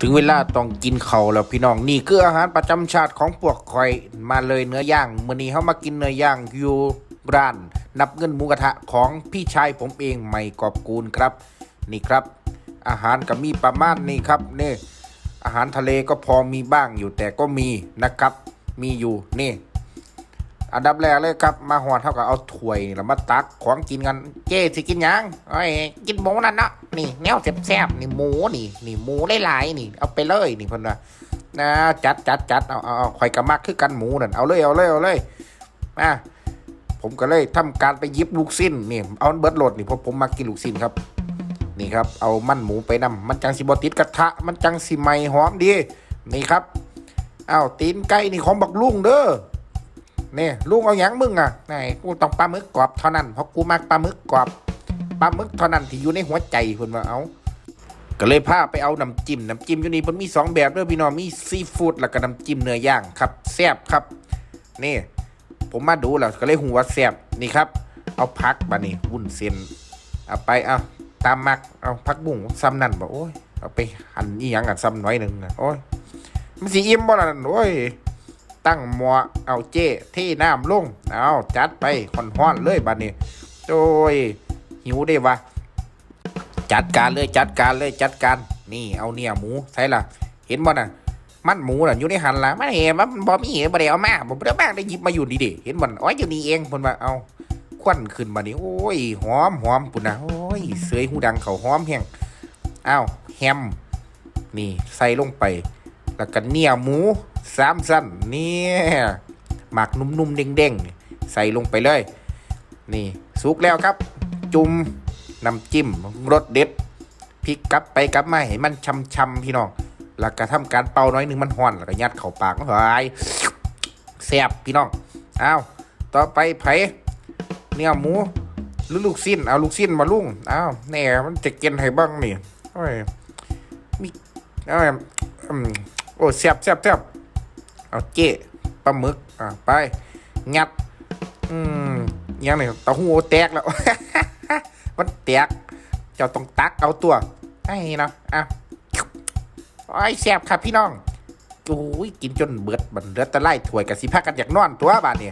ถึงเวลาต้องกินเขาแล้วพี่น้องนี่คืออาหารประจำชาติของพวกคอยมาเลยเนื้อย่างมื้อนี้เขามากินเนื้อย่างอยู่ร้าน นับเงินหมูกระทะของพี่ชายผมเองไม่กอบกูลครับ นี่ครับ อาหารก็มีประมาณนี้ครับนี่อาหารทะเลก็พอมีบ้างอยู่แต่ก็มีนะครับ มีอยู่นี่ อันดับแรกเลยครับมาหอดเท่ากับเอาถ้วยแล้วมาตักของกินกันเจ๊สิกินยังไอ้กินหมูนั่นเนาะนี่แนวแซ่บๆนี่หมูนี่ นี่หมูหลายๆนี่ เอาไปเลยนี่เพิ่นว่านะจัดจัดจัดเอาเอาเอาข่อยกระมักคือกันหมูนั่นเอาเลยเอาเลยเอาเลยมาผมก็เลยทำการไปยิบลูกสิ้นนี่เอาเบิร์ดโหลดนี่เพราะผมมากินลูกสิ้นครับ นี่ครับ เอามันหมูไปนำมันจังสิบติดกระทะ มันจังสิไหมหอมดี นี่ครับเอาตีนไก่นี่ของบักลุงเด้อ นี่ลุงเอาหยังมึงอะไหนกูต้องปลาหมึกกรอบเท่านั้นเพราะกูมักปลาหมึกกรอบปลาหมึกเท่านั้นที่อยู่ในหัวใจเพิ่นว่าเอาก็เลยพาไปเอาน้ำจิ้มน้ำจิ้มอยู่นี่มันมีสองแบบด้อพี่น้องมีซีฟู้ดแล้วก็น้ำจิ้มเนื้อย่างครับแซ่บครับ นี่ ผมมาดูแล้วก็เลยหูว่าแซ่บนี่ครับ เอาพักบานี่วุ้นเส้นเอาไปเอาตามมักเอาพักบุ้งซ้ำนั่นบอกโอ้ยเอาไปหั่นอีหยังกันซ้ำน้อยหนึ่งนะโอ้ยมันสีอิ่มบ่ล่ะนั่นโอ้ย ตั้งหมอเอาเจ้ที่น้ำลงเอาจัดไปคอนห้อนเลยบัดนี้โอ้ยหิวได้วะจัดการเลยจัดการเลยจัดการ นี่เอาเนี่ยหมูใส่ละเห็นบ่น่ะมันหมูน่ะอยู่ในหันละมันเห็นมันบ่มีบ่ได้เอามาบ่ได้มาได้หยิบมาอยู่ดีดิเห็นมันอ๋ออยู่นี่เองเพิ่นว่าเอาควันขึ้นมานี่โอ้ยหอมหอมปุ่นนะโอ้ยเสยหูดังเขาหอมแห้งอ้าวแฮมนี่ใส่ลงไป แล้วก็เนี่ยหมู สามสั้นเนี่ยหมักนุ่มๆเด้งๆ ใส่ลงไปเลย นี่สุกแล้วครับ จุ่มน้ำจิ้มรสเด็ดพริกกลับไปกลับมาให้มันช่ำๆพี่น้องแล้วก็ทำการเป่าน้อยหนึ่งมันห่อนแล้วก็ยัดเข้าปากหายแซ่บพี่น้องอ้าวต่อไปไผเนี่ยหมูหรือลูกสิ้นเอาลูกสิ้นมาลุงอ้าวแน่มันจะกินให้บ้างนี่โอ้ยมีเอ้ยอืมโอ้แซ่บแซ่บแซ่บ เอาเจ๊ปลาหมึก อ่าไป งัด อืมยังไงเต้าหู้แตกแล้ว มันแตก เจ้าต้องตักเอาตัว ไอ้เนาะอะไอ้แซ่บครับพี่น้องโอ้ยกินจนเบิดบันเลือดตะไลถ้วยกับสิพักกันอยากนอนตัวบานนี่